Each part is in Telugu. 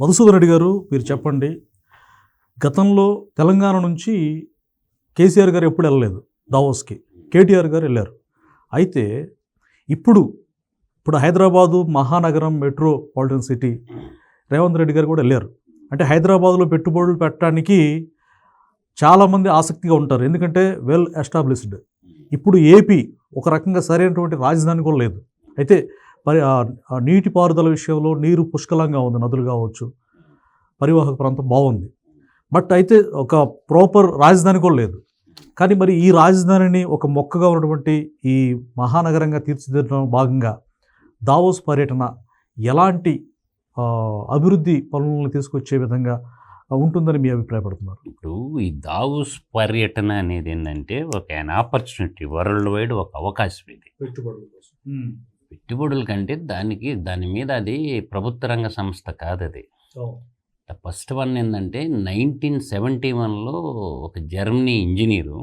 మధుసూదన్ రెడ్డి గారు మీరు చెప్పండి. గతంలో తెలంగాణ నుంచి కేసీఆర్ గారు ఎప్పుడు వెళ్ళలేదు దావోస్కి. కేటీఆర్ గారు వెళ్ళారు. అయితే ఇప్పుడు ఇప్పుడు హైదరాబాదు మహానగరం మెట్రోపాలిటన్ సిటీ రేవంత్ రెడ్డి గారు కూడా వెళ్ళారు. అంటే హైదరాబాద్లో పెట్టుబడులు పెట్టడానికి చాలామంది ఆసక్తిగా ఉంటారు. ఎందుకంటే వెల్ ఎస్టాబ్లిష్డ్ ఇప్పుడు ఏపీ ఒక రకంగా సరైనటువంటి రాజధాని కూడా లేదు. అయితే మరి ఆ ఆ నీటిపారుదల విషయంలో నీరు పుష్కలంగా ఉంది నదులు కావచ్చు. పరివాహక ప్రాంతం బాగుంది. బట్ అయితే ఒక ప్రాపర్ రాజధాని కూడా లేదు. కానీ మరి ఈ రాజధానిని ఒక మొక్కగా ఉన్నటువంటి ఈ మహానగరంగా తీర్చిదిద్దడం భాగంగా దావోస్ పర్యటన ఎలాంటి ఆ, అభివృద్ధి పనులను తీసుకొచ్చే విధంగా ఉంటుందని మీ అభిప్రాయపడుతున్నారు? ఇప్పుడు ఈ దావూస్ పర్యటన అనేది ఏంటంటే ఒక ఆపర్చునిటీ వరల్డ్ వైడ్ ఒక అవకాశం ఇది. పెట్టుబడుల కోసం. పెట్టుబడుల కంటే దానికి దాని మీద అది ప్రభుత్వ రంగ సంస్థ కాదు అది ద ఫస్ట్ వన్ ఏంటంటే నైన్టీన్ సెవెంటీ వన్లో ఒక జర్మనీ ఇంజనీరు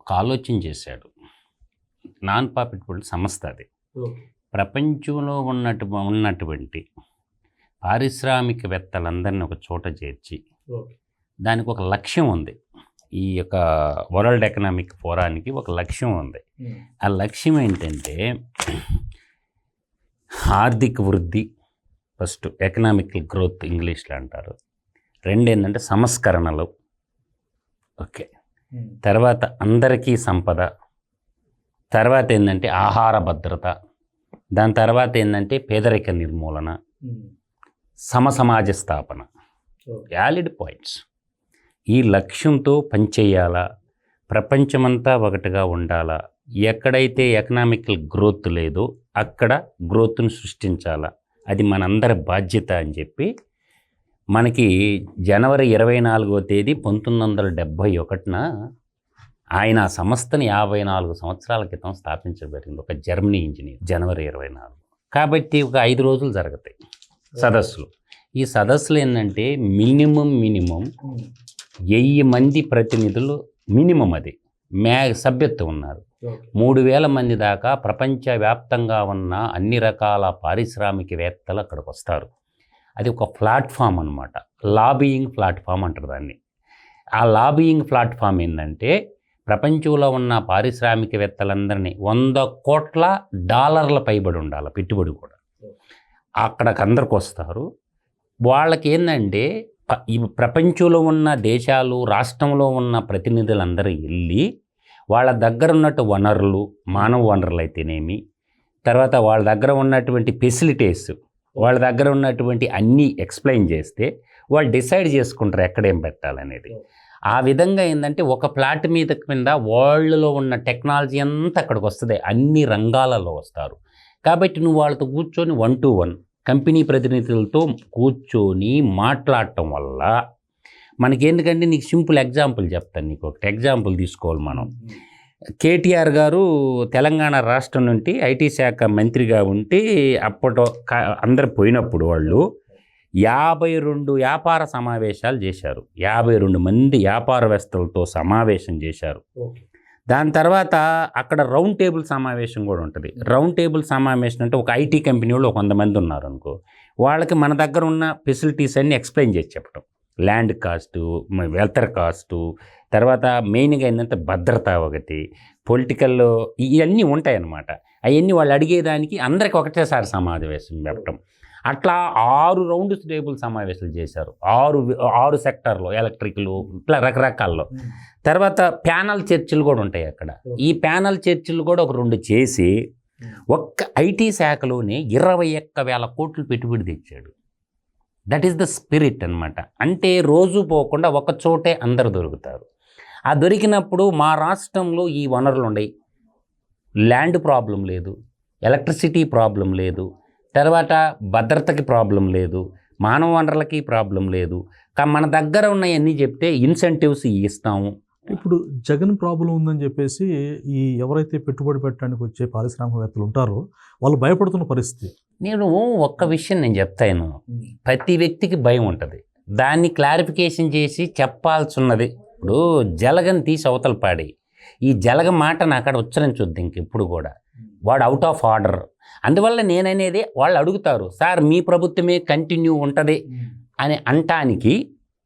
ఒక ఆలోచన చేశాడు. నాన్ ప్రాఫిటబుల్ సంస్థ అది. ప్రపంచంలో ఉన్నటు ఉన్నటువంటి పారిశ్రామికవేత్తలందరినీ ఒక చోట చేర్చి దానికి ఒక లక్ష్యం ఉంది. ఈ యొక్క వరల్డ్ ఎకనామిక్ ఫోరానికి ఒక లక్ష్యం ఉంది. ఆ లక్ష్యం ఏంటంటే ఆర్థిక వృద్ధి ఫస్ట్ ఎకనామికల్ గ్రోత్ ఇంగ్లీష్లో అంటారు. రెండు ఏంటంటే సంస్కరణలు. ఓకే. తర్వాత అందరికీ సంపద. తర్వాత ఏంటంటే ఆహార భద్రత. దాని తర్వాత ఏంటంటే పేదరిక నిర్మూలన. సమసమాజ స్థాపన. వ్యాలిడ్ పాయింట్స్ ఈ లక్ష్యంతో పనిచేయాలా? ప్రపంచమంతా ఒకటిగా ఉండాలా? ఎక్కడైతే ఎకనామికల్ గ్రోత్ లేదో అక్కడ గ్రోత్ను సృష్టించాలా. అది మనందరి బాధ్యత అని చెప్పి మనకి జనవరి ఇరవై నాలుగో తేదీ పంతొమ్మిది వందల డెబ్భై ఒకటిన ఆయన ఆ సంస్థని యాభై నాలుగు సంవత్సరాల క్రితం స్థాపించబడింది. ఒక జర్మనీ ఇంజనీర్ జనవరి ఇరవై నాలుగు. కాబట్టి ఒక ఐదు రోజులు జరుగుతాయి సదస్సులు. ఈ సదస్సులు ఏంటంటే మినిమం మినిమం వెయ్యి మంది ప్రతినిధులు మినిమం అది. మే సభ్యత్వం ఉన్నారు. మూడు వేల మంది దాకా ప్రపంచవ్యాప్తంగా ఉన్న అన్ని రకాల పారిశ్రామికవేత్తలు అక్కడికి వస్తారు అది ఒక ప్లాట్ఫామ్ అనమాట లాబీయింగ్ ప్లాట్ఫామ్ అంటారు దాన్ని. ఆ లాబీయింగ్ ప్లాట్ఫామ్ ఏంటంటే ప్రపంచంలో ఉన్న పారిశ్రామికవేత్తలందరినీ వంద కోట్ల డాలర్ల పైబడి ఉండాలి పెట్టుబడి కూడా. అక్కడికి అందరికి వస్తారు వాళ్ళకి ఏంటంటే ఈ ప్రపంచంలో ఉన్న దేశాలు రాష్ట్రంలో ఉన్న ప్రతినిధులందరూ వెళ్ళి వాళ్ళ దగ్గర ఉన్నట్టు వనరులు మానవ వనరులు అయితేనేమి తర్వాత వాళ్ళ దగ్గర ఉన్నటువంటి ఫెసిలిటీస్ వాళ్ళ దగ్గర ఉన్నటువంటి అన్నీ ఎక్స్ప్లెయిన్ చేస్తే వాళ్ళు డిసైడ్ చేసుకుంటారు ఎక్కడేం పెట్టాలనేది. ఆ విధంగా ఏంటంటే ఒక ప్లాట్ మీద కింద వరల్డ్లో ఉన్న టెక్నాలజీ అంతా అక్కడికి వస్తుంది. అన్ని రంగాలలో వస్తారు. కాబట్టి నువ్వు వాళ్ళతో కూర్చొని వన్ టు వన్ కంపెనీ ప్రతినిధులతో కూర్చొని మాట్లాడటం వల్ల మనకి ఎందుకంటే నీకు సింపుల్ ఎగ్జాంపుల్ చెప్తాను నీకు ఒకటి ఎగ్జాంపుల్ తీసుకోవాలి మనం. కేటీఆర్ గారు తెలంగాణ రాష్ట్రం నుండి ఐటీ శాఖ మంత్రిగా ఉండి అప్పటి అందరు పోయినప్పుడు వాళ్ళు యాభై రెండు వ్యాపార సమావేశాలు చేశారు. యాభై రెండు మంది వ్యాపారవేత్తలతో సమావేశం చేశారు. దాని తర్వాత అక్కడ రౌండ్ టేబుల్ సమావేశం కూడా ఉంటుంది. రౌండ్ టేబుల్ సమావేశం అంటే ఒక ఐటీ కంపెనీ వాళ్ళు కొంతమంది ఉన్నారు అనుకో వాళ్ళకి మన దగ్గర ఉన్న ఫెసిలిటీస్ అన్నీ ఎక్స్ప్లెయిన్ చేసి చెప్పడం ల్యాండ్ కాస్టు వెల్తర్ కాస్టు తర్వాత మెయిన్గా ఏంటంటే భద్రత ఒకటి పొలిటికల్లో ఇవన్నీ ఉంటాయన్నమాట. అవన్నీ వాళ్ళు అడిగేదానికి అందరికి ఒకటేసారి సమావేశం పెట్టడం అట్లా ఆరు రౌండ్ టేబుల్ సమావేశాలు చేశారు. ఆరు ఆరు సెక్టార్లో ఎలక్ట్రికల్ ఇట్లా రకరకాల్లో. తర్వాత ప్యానల్ చర్చలు కూడా ఉంటాయి అక్కడ. ఈ ప్యానల్ చర్చలు కూడా ఒక రెండు చేసి ఒక్క ఐటీ శాఖలోనే ఇరవై ఒక్క వేల కోట్లు పెట్టుబడి తెచ్చాడు. దట్ ఈస్ ద స్పిరిట్ అన్నమాట. అంటే రోజు పోకుండా ఒక చోటే అందరు దొరుకుతారు. ఆ దొరికినప్పుడు మా రాష్ట్రంలో ఈ వనరులు ఉన్నాయి ల్యాండ్ ప్రాబ్లం లేదు. ఎలక్ట్రిసిటీ ప్రాబ్లం లేదు. తర్వాత భద్రతకి ప్రాబ్లం లేదు మానవ వనరులకి ప్రాబ్లం లేదు. మన దగ్గర ఉన్నవన్నీ చెప్తే ఇన్సెంటివ్స్ ఇస్తాము. ఇప్పుడు జగన్ ప్రాబ్లం ఉందని చెప్పేసి ఈ ఎవరైతే పెట్టుబడి పెట్టడానికి వచ్చే పారిశ్రామికవేత్తలు ఉంటారో వాళ్ళు భయపడుతున్న పరిస్థితి. నేను ఒక్క విషయం నేను చెప్తాను. ప్రతి వ్యక్తికి భయం ఉంటుంది. దాన్ని క్లారిఫికేషన్ చేసి చెప్పాల్సి ఉన్నది ఇప్పుడు జలగని తీసి అవతల పాడి ఈ జలగ మాట నా అక్కడ ఉచ్చరించొద్దు ఇంక ఇప్పుడు కూడా. వాడు అవుట్ ఆఫ్ ఆర్డర్ అందువల్ల నేననేది వాళ్ళు అడుగుతారు సార్ మీ ప్రభుత్వమే కంటిన్యూ ఉంటుంది అని అంటానికి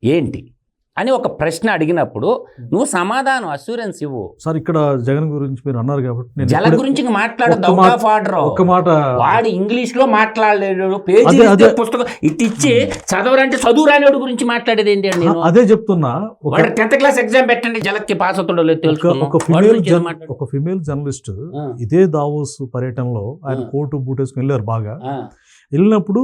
ఏంటి? అని ఒక ప్రశ్న అడిగినప్పుడు నువ్వు సమాధానం అసూరెన్స్ ఇవ్వు. సార్ ఇక్కడ జగన్ గురించి మీరు అన్నారు కాబట్టి జల గురించి మాట్లాడదు అవుట్ మాట- ఆఫ్ ఆర్డర్ ఒక్క మాట వాడు ఇంగ్లీష్లో మాట్లాడలేడు పేజీ. పుస్తకం ఇటు ఇచ్చి చదవరంటే చదువు రానివాడు గురించి మాట్లాడేది ఏంటి అండి నేను? అదే చెప్తున్నా. ఒక వాడు టెన్త్ క్లాస్ ఎగ్జామ్ పెట్టండి జలక్కి పాస్ అవుతాడో లేదు ఒక-. ఒక ఫిమేల్ ఒక జర్నలిస్ట్ ఇదే దావోస్ పర్యటనలో ఆయన. కోటు బూటేసుకుని వెళ్ళారు బాగా. వెళ్ళినప్పుడు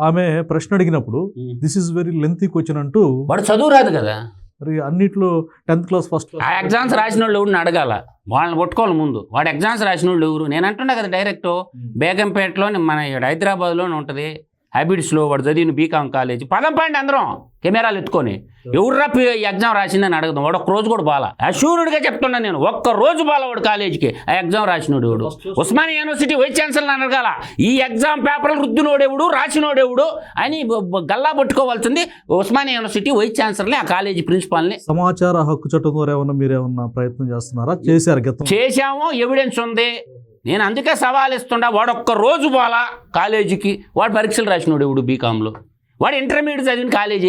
ఆమె ప్రశ్న అడిగినప్పుడు. This is very lengthy question అంటూ వాడు చదువు రాదు కదా. మరి అన్నిట్లో టెన్త్ క్లాస్ ఫస్ట్ ఆ ఎగ్జామ్స్ రాసిన వాళ్ళు ఎవరిని అడగాల? వాళ్ళని పట్టుకోవాలి ముందు. వాడు ఎగ్జామ్స్ రాసిన వాళ్ళు ఎవరు? నేను అంటున్నా కదా డైరెక్ట్ బేగంపేటలో మన హైదరాబాద్లోనే ఉంటుంది. హ్యాబిట్స్లో వాడు చదివిన బీకామ్ కాలేజ్ పదం పాయింట్ అందరం. కెమెరాలు ఎత్తుకొని. ఎవరు రా ఎగ్జామ్ రాసిందని అడగదాం. వాడు ఒక్క రోజు కూడా బాల. అశూరుడిగా చెప్తున్నా నేను. ఒక్క రోజు బాల వాడు కాలేజీకి. ఆ ఎగ్జామ్ రాసినోడు ఎవడు? ఉస్మానియా యూనివర్సిటీ వైస్ ఛాన్సలర్ అడగాల. ఈ ఎగ్జామ్ పేపర్లు రుద్దినోడెవడు రాసినోడెవడు అని గల్లా పట్టుకోవాల్సింది ఉస్మానియా యూనివర్సిటీ వైస్ ఛాన్సలర్ని ఆ కాలేజీ ప్రిన్సిపాల్ని సమాచార హక్కు చట్టం ద్వారా ఏమన్నా మీరు ఏమన్నా ప్రయత్నం చేస్తున్నారా? చేశారు చేశాము. ఎవిడెన్స్ ఉంది. నేను అందుకే సవాల్ ఇస్తుండా వాడు ఒక్క రోజు పోలా కాలేజీకి. వాడు పరీక్షలు రాసినోడు ఇప్పుడు బీకామ్లో వాడు ఇంటర్మీడియట్ చదివిన కాలేజీ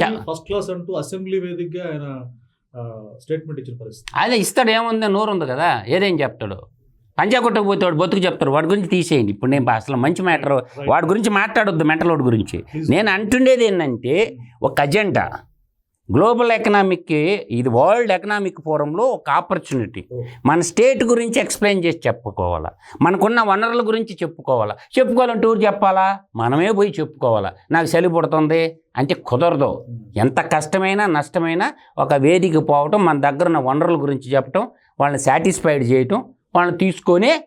చా- ఫస్ట్ క్లాస్ అంటూ అసెంబ్లీ వేదికగా ఆయన స్టేట్మెంట్ ఇచ్చిన పరిస్థితి. అదే ఇస్తాడు ఏముంది? నోరు ఉంది కదా ఏదేం చెప్తాడు? పంజాగుట్టకు పోతే వాడు బతుకు చెప్తాడు వాడి గురించి తీసేయండి. ఇప్పుడు నేను అసలు మంచి మ్యాటర్ వాడి గురించి మాట్లాడొద్దు మెంటల్ వాడి గురించి నేను అంటుండేది ఏంటంటే ఒక అజెండా. గ్లోబల్ ఎకనామిక్కి ఇది వరల్డ్ ఎకనామిక్ ఫోరంలో ఒక ఆపర్చునిటీ మన స్టేట్ గురించి ఎక్స్ప్లెయిన్ చేసి చెప్పుకోవాలా. మనకున్న వనరుల గురించి చెప్పుకోవాలా. చెప్పుకోవాలంటే ఊరు చెప్పాలా? మనమే పోయి చెప్పుకోవాలా. నాకు చలి పుడుతుంది అంటే కుదరదు. ఎంత కష్టమైనా నష్టమైనా ఒక వేదిక పోవటం మన దగ్గర ఉన్న వనరుల గురించి చెప్పటం వాళ్ళని సాటిస్ఫైడ్ చేయటం వాళ్ళని తీసుకొనే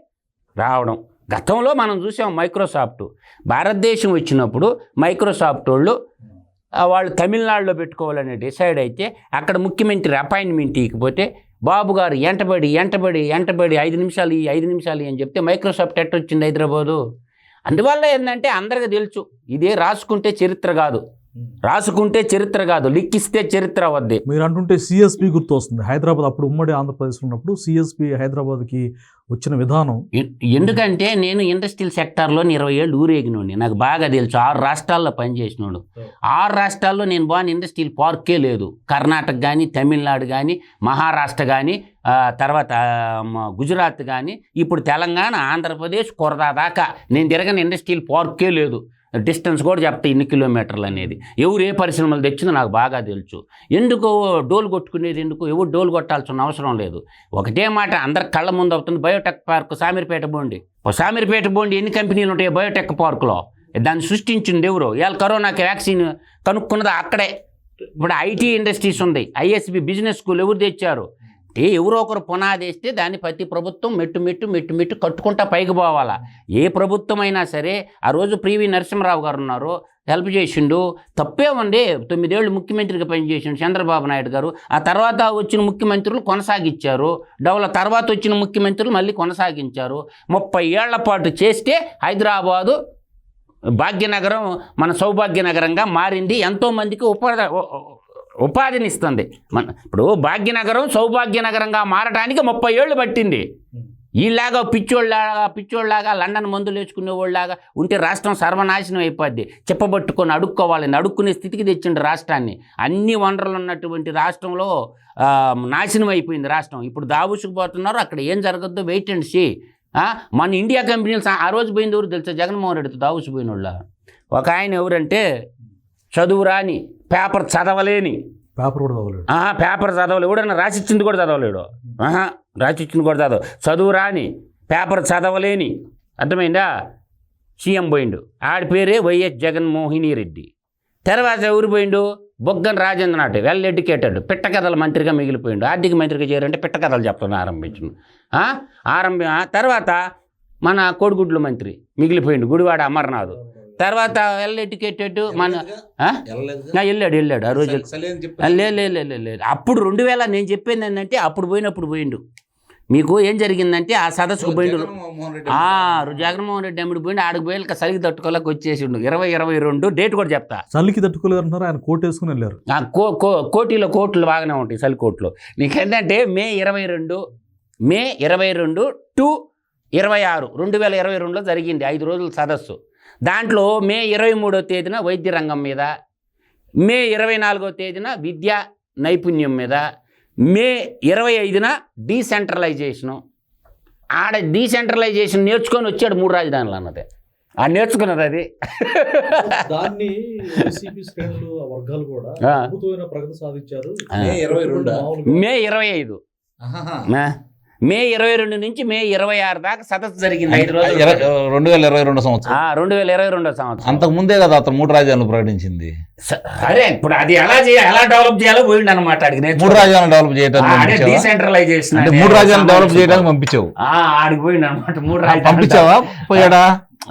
రావడం. గతంలో మనం చూసాం మైక్రోసాఫ్ట్ భారతదేశం వచ్చినప్పుడు మైక్రోసాఫ్ట్ వాళ్ళు వాళ్ళు తమిళనాడులో పెట్టుకోవాలని డిసైడ్ అయితే అక్కడ ముఖ్యమంత్రి అపాయింట్మెంట్ ఇకపోతే బాబు గారు ఎంటబడి ఎంటబడి ఎంటబడి ఐదు నిమిషాలు ఈ ఐదు నిమిషాలు అని చెప్తే మైక్రోసాఫ్ట్ ఎట్ వచ్చింది హైదరాబాదు. అందువల్ల ఏంటంటే అందరికీ తెలుసు ఇదే రాసుకుంటే చరిత్ర కాదు. రాసుకుంటే చరిత్ర కాదు లిక్కిస్తే చరిత్ర వద్దే. మీరు అంటుంటే సిఎస్పి గుర్తు వస్తుంది హైదరాబాద్ అప్పుడు ఉమ్మడి ఆంధ్రప్రదేశ్ ఉన్నప్పుడు సిఎస్పి హైదరాబాద్కి వచ్చిన విధానం. ఎందుకంటే నేను ఇండస్ట్రియల్ సెక్టార్లో ఇరవై ఏళ్ళు ఊరేగినోడిని. నాకు బాగా తెలుసు ఆరు రాష్ట్రాల్లో పనిచేసినోడు. ఆరు రాష్ట్రాల్లో నేను బాగా ఇండస్ట్రియల్ పార్కే లేదు. కర్ణాటక కానీ తమిళనాడు కానీ మహారాష్ట్ర కానీ తర్వాత గుజరాత్ కానీ ఇప్పుడు తెలంగాణ ఆంధ్రప్రదేశ్ కొరదా దాకా. నేను తిరగని ఇండస్ట్రియల్ పార్కే లేదు. డిస్టెన్స్ కూడా చెప్తా ఇన్ని కిలోమీటర్లు అనేది. ఎవరు ఏ పరిశ్రమలు తెచ్చిందో నాకు బాగా తెలుసు. ఎందుకు డోలు కొట్టుకునేది ఎందుకు ఎవరు డోలు కొట్టాల్సిన అవసరం లేదు. ఒకటే మాట అందరి కళ్ళ ముందు అవుతుంది బయోటెక్ పార్క్ సామీర్పేట బోండి. సామిరిపేట సామీర్పేట బోండి ఎన్ని కంపెనీలు ఉంటాయి బయోటెక్ పార్కులో? దాన్ని సృష్టించింది ఎవరు? ఇవాళ కరోనాకి వ్యాక్సిన్ కనుక్కున్నది అక్కడే. ఇప్పుడు ఐటీ ఇండస్ట్రీస్ ఉంది. ఐఎస్బి బిజినెస్ స్కూల్ ఎవరు తెచ్చారు? అంటే ఎవరో ఒకరు పునాదేస్తే దాన్ని ప్రతి ప్రభుత్వం మెట్టు మెట్టు మెట్టు మెట్టు కట్టుకుంటా పైకి పోవాలా. ఏ ప్రభుత్వం అయినా సరే ఆ రోజు ప్రివి నరసింహరావు గారు ఉన్నారు హెల్ప్ చేసిండు. తప్పే ఉంది తొమ్మిదేళ్ళు ముఖ్యమంత్రిగా పనిచేసిండు చంద్రబాబు నాయుడు గారు. ఆ తర్వాత వచ్చిన ముఖ్యమంత్రులు కొనసాగించారు. డెవలప్ తర్వాత వచ్చిన ముఖ్యమంత్రులు మళ్ళీ కొనసాగించారు. ముప్పై ఏళ్ళ పాటు చేస్తే హైదరాబాదు భాగ్యనగరం మన సౌభాగ్యనగరంగా మారింది. ఎంతోమందికి ఉపాధి ఉపాధిని ఇస్తుంది మన ఇప్పుడు భాగ్యనగరం సౌభాగ్యనగరంగా మారడానికి ముప్పై ఏళ్ళు పట్టింది. ఈలాగా పిచ్చోళ్ళలాగా పిచ్చోళ్ళలాగా లండన్ మందులు వేసుకునే వాళ్ళలాగా ఉంటే రాష్ట్రం సర్వనాశనం అయిపోద్ది. చెప్పబట్టుకొని అడుక్కోవాలని అడుక్కునే స్థితికి తెచ్చిండు రాష్ట్రాన్ని. అన్ని వనరులు ఉన్నటువంటి రాష్ట్రంలో నాశనం అయిపోయింది రాష్ట్రం. ఇప్పుడు దావుసుకు పోతున్నారు. అక్కడ ఏం జరగద్దో వెయిట్ అండ్ సీ మన ఇండియా కంపెనీలు ఆ రోజు పోయింది ఎవరు తెలుసా? జగన్మోహన్ రెడ్డితో దావుసు పోయిన వాళ్ళ ఒక ఆయన ఎవరంటే చదువు రాని పేపర్ చదవలేని. పేపర్ కూడా చదవలేడు. ఆహా పేపర్ చదవలేడు. ఎవడన్నా రాసిచ్చింది కూడా చదవలేడు. ఆహా రాసిచ్చింది కూడా చదవ చదువు రాని పేపర్ చదవలేని. అర్థమైందా? సీఎం పోయిండు. ఆడి పేరే వైఎస్ జగన్మోహిని రెడ్డి. తర్వాత ఎవరు పోయిండు? బొగ్గన్ రాజేంద్ర నాటి వెల్ ఎడ్యుకేటెడ్. పిట్టకథల మంత్రిగా మిగిలిపోయిండు. ఆర్థిక మంత్రిగా చేరంటే పిట్టకథలు చెప్తాను ఆరంభించు ఆరంభ తర్వాత మన కోడిగుడ్ల మంత్రి మిగిలిపోయిండు. గుడివాడ అమర్నాథ్. తర్వాత వెల్ ఎడ్యుకేటెడ్ మన వెళ్ళాడు వెళ్ళాడు ఆ రోజు. ఆ, లే లే లే లే, లే. అప్పుడు రెండు వేల నేను చెప్పింది ఏంటంటే అప్పుడు పోయినప్పుడు పోయిండు. మీకు ఏం జరిగిందంటే ఆ సదస్సుకు పోయిండు. ఆ, జగన్మోహన్ రెడ్డి అమ్ముడు పోయిండు. ఆడికి పోయి సలిగి తట్టుకోలేక వచ్చేసిండు. ఇరవై ఇరవై రెండు డేట్ కూడా చెప్తా. చలికి తట్టుకోలేరు అంటున్నారు ఆయన కోట్ వేసుకుని వెళ్ళారు. ఆ కో కో కోటిలో కోట్లు బాగానే ఉంటాయి చలి కోట్లు. నీకేంటంటే మే ఇరవై రెండు మే ఇరవై రెండు టు ఇరవై ఆరు రెండు వేల ఇరవై రెండులో జరిగింది ఐదు రోజుల సదస్సు. దాంట్లో మే ఇరవై మూడో తేదీన వైద్య రంగం మీద మే ఇరవై నాలుగో తేదీన విద్యా నైపుణ్యం మీద మే ఇరవై ఐదున డీసెంట్రలైజేషను. ఆడ డీసెంట్రలైజేషన్ నేర్చుకొని వచ్చాడు మూడు రాజధానులు అన్నది. ఆ నేర్చుకున్నది అది. దాన్ని వర్గాలు కూడా ప్రగతి సాధించారు. మే ఇరవై ఐదు. మే- ఇరవై రెండు నుంచి మే ఇరవై ఆరు దాకా సదస్సు జరిగింది ఐదు రోజులు రెండు వేల ఇరవై రెండు సంవత్సరం. ఆ, రెండు వేల ఇరవై రెండో సంవత్సరం. అంతకు ముందే కదా అతను మూడు రాజ్యాలను ప్రకటించింది. అరే ఇప్పుడు అది ఎలా చేయాలి ఎలా డెవలప్ చేయాలో పోయిండు అనమాట మూడు రాజ్యాలను డెవలప్ చేయడానికి పంపించావా? డీసెంట్రలైజేషన్ మూడు రాజ్యాలను డెవలప్ చేయడానికి పంపించావు. ఆడికి పోయిండు అనమాట మూడు ఆ, రాజధానులు. పంపించావా? పోయాడా?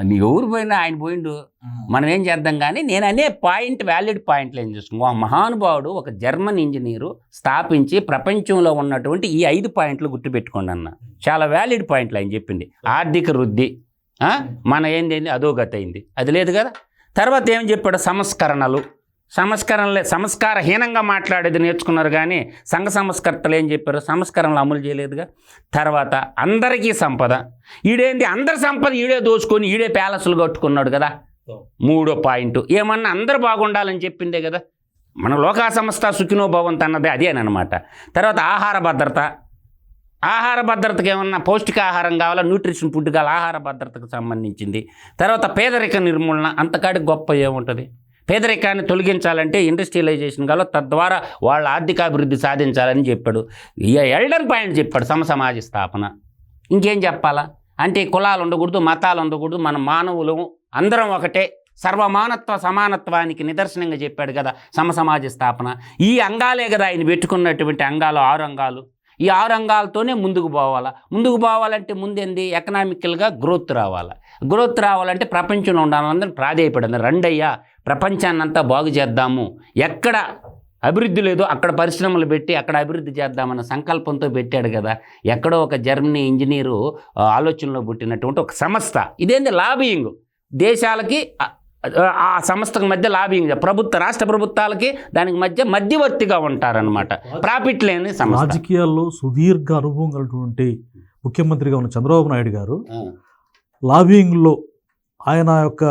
నీ ఎవరు పోయినా ఆయన పోయిండు. మనం ఏం చేద్దాం కానీ నేను అనే పాయింట్ వ్యాలిడ్ పాయింట్లు ఏం చూసుకో మహానుభావుడు ఒక జర్మన్ ఇంజనీరు స్థాపించి ప్రపంచంలో ఉన్నటువంటి ఈ ఐదు పాయింట్లు గుర్తుపెట్టుకోండి అన్న. చాలా వ్యాలిడ్ పాయింట్లు ఆయన చెప్పింది. ఆర్థిక వృద్ధి? మన ఏంది ఏంది అధోగతి అయింది. అది లేదు కదా? తర్వాత ఏం చెప్పాడు? సంస్కరణలు. సంస్కరణలే సంస్కారహీనంగా మాట్లాడేది నేర్చుకున్నారు కానీ సంఘ సంస్కర్తలు ఏం చెప్పారు? సంస్కరణలు అమలు చేయలేదుగా. తర్వాత అందరికీ సంపద. ఈడేంది? అందరి సంపద ఈడే దోచుకొని ఈడే ప్యాలెస్లు కట్టుకున్నాడు కదా. మూడో పాయింట్. ఏమన్నా అందరు బాగుండాలని చెప్పిందే కదా. మన లోకా సంస్థ సుఖినో భవంత అన్నది అదేనమాట తర్వాత ఆహార భద్రత. ఆహార భద్రతకి ఏమన్నా పౌష్టికాహారం కావాలా? న్యూట్రిషన్ ఫుడ్ కావాలి? ఆహార భద్రతకు సంబంధించింది. తర్వాత పేదరిక నిర్మూలన. అంతకాడికి గొప్ప ఏముంటుంది? పేదరికాన్ని తొలగించాలంటే ఇండస్ట్రియలైజేషన్ కావాలి తద్వారా వాళ్ళ ఆర్థికాభివృద్ధి సాధించాలని చెప్పాడు. ఇక ఎల్డర్ పాయింట్ చెప్పాడు సమసమాజ స్థాపన. ఇంకేం చెప్పాలా? అంటే కులాలు ఉండకూడదు మతాలు ఉండకూడదు మన మానవులు అందరం ఒకటే. సర్వమానత్వ సమానత్వానికి నిదర్శనంగా చెప్పాడు కదా సమసమాజ స్థాపన. ఈ అంగాలే కదా ఆయన పెట్టుకున్నటువంటి అంగాలు ఆరు అంగాలు. ఈ ఆరు రంగాలతోనే ముందుకు పోవాలా? ముందుకు పోవాలంటే ముందేంది? ఎకనామికల్గా గ్రోత్ రావాలా? గ్రోత్ రావాలంటే ప్రపంచంలో ఉండాలందరూ ప్రాధేయపడింది రెండయ్యా ప్రపంచాన్నంతా బాగు చేద్దాము. ఎక్కడ అభివృద్ధి లేదో అక్కడ పరిశ్రమలు పెట్టి అక్కడ అభివృద్ధి చేద్దామన్న సంకల్పంతో పెట్టాడు కదా. ఎక్కడో ఒక జర్మనీ ఇంజనీరు ఆలోచనలో పుట్టినటువంటి ఒక సంస్థ. ఇదేంది? లాబియింగ్. దేశాలకి ఆ- సంస్థకు మధ్య లాబియింగ్ ప్రభుత్వ రాష్ట్ర ప్రభుత్వాలకి దానికి మధ్య మధ్యవర్తిగా ఉంటారనమాట ప్రాఫిట్ లేని రాజకీయాల్లో సుదీర్ఘ అనుభవం కలిగినటువంటి ముఖ్యమంత్రిగా ఉన్న చంద్రబాబు నాయుడు గారు ఆ. లాబియింగ్లో ఆయన యొక్క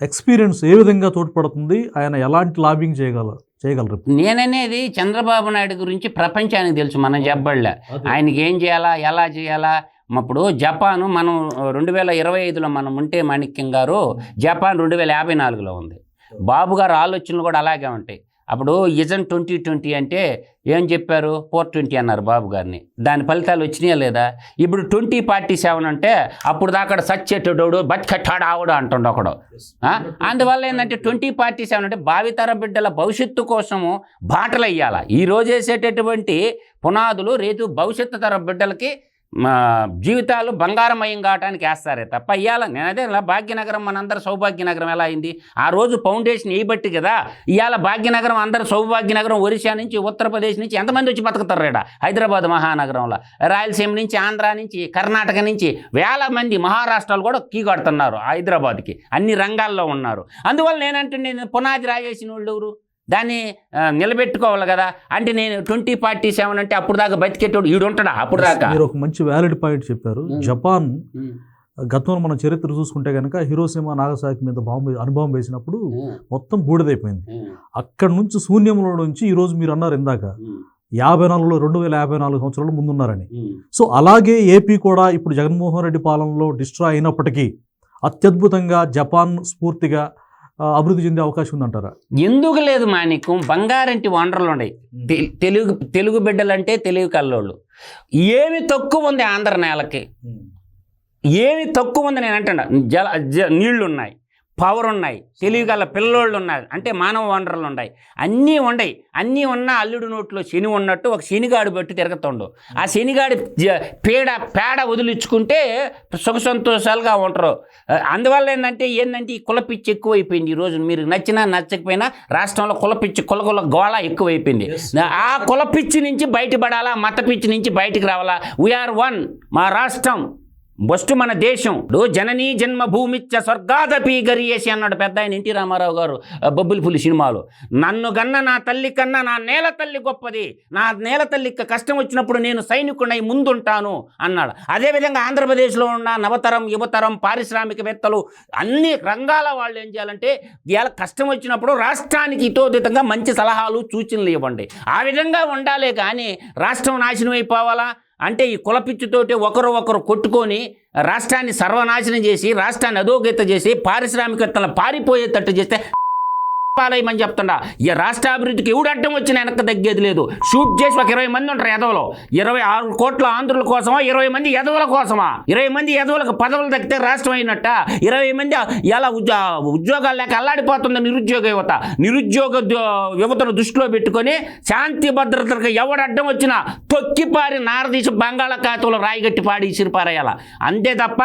ఎక్స్పీరియన్స్ ఏ విధంగా తోడ్పడుతుంది? ఆయన ఎలాంటి లాబింగ్ చేయగల చేయగలరు నేననేది చంద్రబాబు నాయుడు గురించి ప్రపంచానికి తెలుసు మనం చెప్పబడలే ఆయనకి ఏం చేయాలా ఎలా చేయాలా అప్పుడు జపాను మనం రెండు వేల ఇరవై ఐదులో మనం ఉంటే మాణిక్యం గారు జపాన్ రెండు వేల యాభై నాలుగులో ఉంది. బాబు గారు ఆలోచనలు కూడా అలాగే ఉంటాయి. అప్పుడు ఇజన్ ట్వంటీ ట్వంటీ అంటే ఏం చెప్పారు? ఫోర్ ట్వంటీ అన్నారు బాబు గారిని. దాని ఫలితాలు వచ్చినాయా లేదా? ఇప్పుడు ట్వంటీ ఫార్టీ సెవెన్ అంటే అప్పుడు దాకా సచ్చేటోడు బతికట్టాడు ఆవుడు అంటుండు ఒకడు? అందువల్ల ఏంటంటే ట్వంటీ ఫార్టీ సెవెన్ అంటే భావితర బిడ్డల భవిష్యత్తు కోసము బాటలు వేయాల? ఈ రోజు వేసేటటువంటి పునాదులు రేపు భవిష్యత్తు తర బిడ్డలకి జీవితాలు బంగారమయం కావడానికి వేస్తారే తప్ప ఇవాళ నేనదే ఇలా భాగ్యనగరం మనందరూ సౌభాగ్యనగరం ఎలా అయింది? ఆ రోజు ఫౌండేషన్ వేయబట్టి కదా ఇవాళ భాగ్యనగరం అందరు సౌభాగ్యనగరం ఒరిస్సా నుంచి ఉత్తరప్రదేశ్ నుంచి ఎంతమంది వచ్చి బతుకుతారు రేడ హైదరాబాద్ మహానగరంలో రాయలసీమ నుంచి ఆంధ్ర నుంచి కర్ణాటక నుంచి వేల మంది మహారాష్ట్రాలు కూడా కీ కడుతున్నారు హైదరాబాద్కి. అన్ని రంగాల్లో ఉన్నారు. అందువల్ల నేనంటే నేను పునాది రాజేసిన వాళ్ళు ఎవరు? దాన్ని నిలబెట్టుకోవాలి కదా. అంటే నేను ట్వంటీ ఫార్టీ సెవెన్ అంటే అప్పుడు దాకా బతికేటోడు ఈడు ఉంటాడా? అప్పుడు దాకా. మీరు ఒక మంచి వ్యాలిడ్ పాయింట్ చెప్పారు. జపాన్ గతంలో మన చరిత్ర చూసుకుంటే కనుక హిరోసిమా నాగసాకి మీద బాంబు అనుభవం వేసినప్పుడు మొత్తం బూడిదైపోయింది. అక్కడ నుంచి శూన్యంలో నుంచి ఈ రోజు మీరు అన్నారు ఇందాక. యాభై నాలుగులో రెండు వేల యాభై నాలుగు సంవత్సరాలు ముందున్నారని. సో అలాగే ఏపీ కూడా ఇప్పుడు జగన్మోహన్ రెడ్డి పాలనలో డిస్ట్రాయ్ అయినప్పటికీ అత్యద్భుతంగా జపాన్ స్ఫూర్తిగా అభివృద్ధి చెందే అవకాశం ఉందంటారా? ఎందుకు లేదు మాణిక్యం బంగారంటి వనరులు ఉన్నాయి. తెలుగు తెలుగు బిడ్డలంటే తెలుగు కల్లోళ్ళు. ఏమి తక్కువ ఉంది ఆంధ్ర నేలకి? ఏమి తక్కువ ఉంది నేను అంటున్నా. జల జ నీళ్ళు ఉన్నాయి పవర్ ఉన్నాయి తెలివిగల పిల్లోళ్ళు ఉన్నారు అంటే మానవ వనరులు ఉన్నాయి అన్నీ ఉన్నాయి అన్నీ ఉన్న అల్లుడు నోట్లో శని ఉన్నట్టు ఒక శనిగాడు పెట్టి తిరగతుండు. ఆ శనిగాడి పేడ పేడ వదిలించుకుంటే సుఖ సంతోషాలుగా ఉంటారు అందువల్ల ఏంటంటే ఏంటంటే ఈ కులపిచ్చి ఎక్కువైపోయింది ఈరోజు మీరు నచ్చినా నచ్చకపోయినా రాష్ట్రంలో కులపిచ్చి కులకుల గోళ ఎక్కువైపోయింది. ఆ కులపిచ్చి నుంచి బయటపడాలా? మత పిచ్చి నుంచి బయటికి రావాలా? వీఆర్ వన్ మా రాష్ట్రం. బొస్ట్ మన దేశం జననీ జన్మభూమిచ్చ స్వర్గాదపి గరియేసి అన్నాడు పెద్ద ఆయన ఎన్టీ రామారావు గారు ఆ, పులి సినిమాలో. నన్ను గన్న నా తల్లి కన్నా నా నేల తల్లి గొప్పది. నా నేల తల్లికి కష్టం వచ్చినప్పుడు నేను సైనికుడై ముందుంటాను అన్నాడు. అదేవిధంగా ఆంధ్రప్రదేశ్లో ఉన్న నవతరం యువతరం పారిశ్రామికవేత్తలు అన్ని రంగాల వాళ్ళు ఏం చేయాలంటే ఇవాళ కష్టం వచ్చినప్పుడు రాష్ట్రానికి ఇతోదితంగా మంచి సలహాలు సూచనలు ఇవ్వండి. ఆ విధంగా ఉండాలే కానీ రాష్ట్రం నాశనం అయిపోవాలా? అంటే ఈ కులపిచ్చుతోటి ఒకరు ఒకరు కొట్టుకొని రాష్ట్రాన్ని సర్వనాశనం చేసి రాష్ట్రాన్ని అధోగత చేసి పారిశ్రామికవేత్తలను పారిపోయేటట్టు చేస్తే పాలయమని చెప్తుండా ఈ రాష్ట్ర అభివృద్ధికి ఎవడు అడ్డం వచ్చిన వెనక్కి తగ్గేది లేదు. షూట్ చేసి ఒక ఇరవై మంది ఉంటారు ఎదవలో ఇరవై ఆరు కోట్ల ఆంధ్రుల కోసమా ఇరవై మంది ఎదవల కోసమా? ఇరవై మంది ఎదవలకు పదవులు దక్కితే రాష్ట్రం అయినట్ట? ఇరవై మంది ఎలా ఉద్యో ఉద్యోగాలు లేక అల్లాడిపోతుంది నిరుద్యోగ యువత? నిరుద్యోగ యువతను దృష్టిలో పెట్టుకొని శాంతి భద్రతలకు ఎవడు అడ్డం వచ్చినా తొక్కిపారి నారదీసి బంగాళాఖాతంలో రాయిగట్టి పాడి ఇసిరిపారేయాల అంతే తప్ప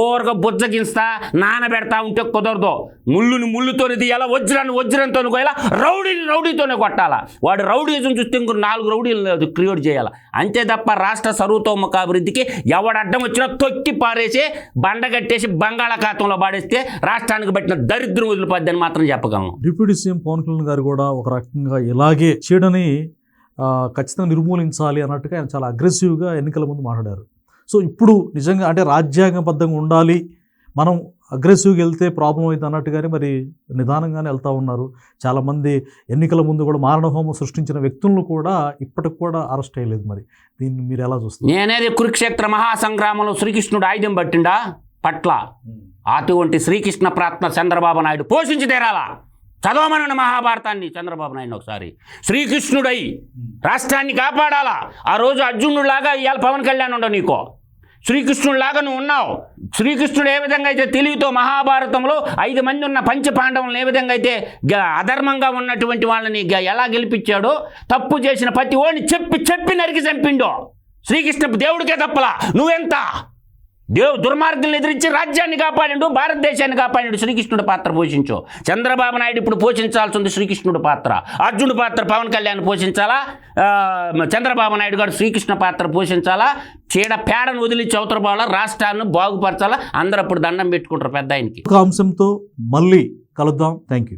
ఓరగా బుజ్జగిస్తా నానబెడతా ఉంటే కుదరదు. ముళ్ళుని ముళ్ళుతోనిది ఎలా వజ్రాన్ని వజ్రంతో కొయ్యాలా? రౌడీని రౌడీతోనే కొట్టాలా? వాడు రౌడీజం చూస్తే ఇంకో నాలుగు రౌడీలు క్రియేట్ చేయాలి? అంతే తప్ప రాష్ట్ర సర్వతోముఖ అభివృద్ధికి ఎవడు అడ్డం వచ్చినా తొక్కి పారేసి బండ కట్టేసి బంగాళాఖాతంలో పాడేస్తే రాష్ట్రానికి పట్టిన దరిద్రం వదిలిపోద్దని మాత్రం చెప్పగలను. డిప్యూటీ సీఎం పవన్ కళ్యాణ్ గారు కూడా ఒక రకంగా ఇలాగే చేయడని ఖచ్చితంగా నిర్మూలించాలి అన్నట్టుగా ఆయన చాలా అగ్రెసివ్గా ఎన్నికల ముందు మాట్లాడారు. సో ఇప్పుడు నిజంగా అంటే రాజ్యాంగబద్ధంగా ఉండాలి మనం అగ్రెసివ్గా వెళ్తే ప్రాబ్లం అవుతుంది అన్నట్టుగానే మరి నిదానంగానే వెళ్తూ ఉన్నారు. చాలామంది ఎన్నికల ముందు కూడా మారణహోమం సృష్టించిన వ్యక్తులను కూడా ఇప్పటికి కూడా అరెస్ట్ అయ్యలేదు మరి. దీన్ని మీరు ఎలా చూస్తారు? నేనేది కురుక్షేత్ర మహాసంగ్రామంలో శ్రీకృష్ణుడు ఆయుధం పట్టిండా? పట్ల. అటువంటి శ్రీకృష్ణ ప్రార్థన చంద్రబాబు నాయుడు పోషించి తీరాలా? చదవమనండి మహాభారతాన్ని చంద్రబాబు నాయుడు ఒకసారి. శ్రీకృష్ణుడై రాష్ట్రాన్ని కాపాడాలా? ఆ రోజు అర్జునుడిలాగా ఇవాళ పవన్ కళ్యాణ్ ఉండవు నీకో. శ్రీకృష్ణుడిలాగా నువ్వు ఉన్నావు. శ్రీకృష్ణుడు ఏ విధంగా అయితే తెలివితో మహాభారతంలో ఐదు మంది ఉన్న పంచ పాండవులను ఏ విధంగా అయితే గ- అధర్మంగా ఉన్నటువంటి వాళ్ళని గ- ఎలా గెలిపించాడో తప్పు చేసిన ప్రతి ఓడిని చెప్పి చెప్పి నరికి చంపిండో. శ్రీకృష్ణ దేవుడికే తప్పలా. నువ్వెంత? దేవు దుర్మార్గులను ఎదిరించి రాజ్యాన్ని కాపాడిండు భారతదేశాన్ని కాపాడిండు. శ్రీకృష్ణుడు పాత్ర పోషించు. చంద్రబాబు నాయుడు ఇప్పుడు పోషించాల్సి ఉంది శ్రీకృష్ణుడు పాత్ర. అర్జునుడు పాత్ర పవన్ కళ్యాణ్ పోషించాలా? చంద్రబాబు నాయుడు గారు శ్రీకృష్ణ పాత్ర పోషించాలా? చీడ పేడను వదిలి చౌతరబాల రాష్ట్రాన్ని బాగుపరచాలా? అందరూ అప్పుడు దండం పెట్టుకుంటారు పెద్ద ఆయనకి. ఒక అంశంతో మళ్ళీ కలుద్దాం. Thank you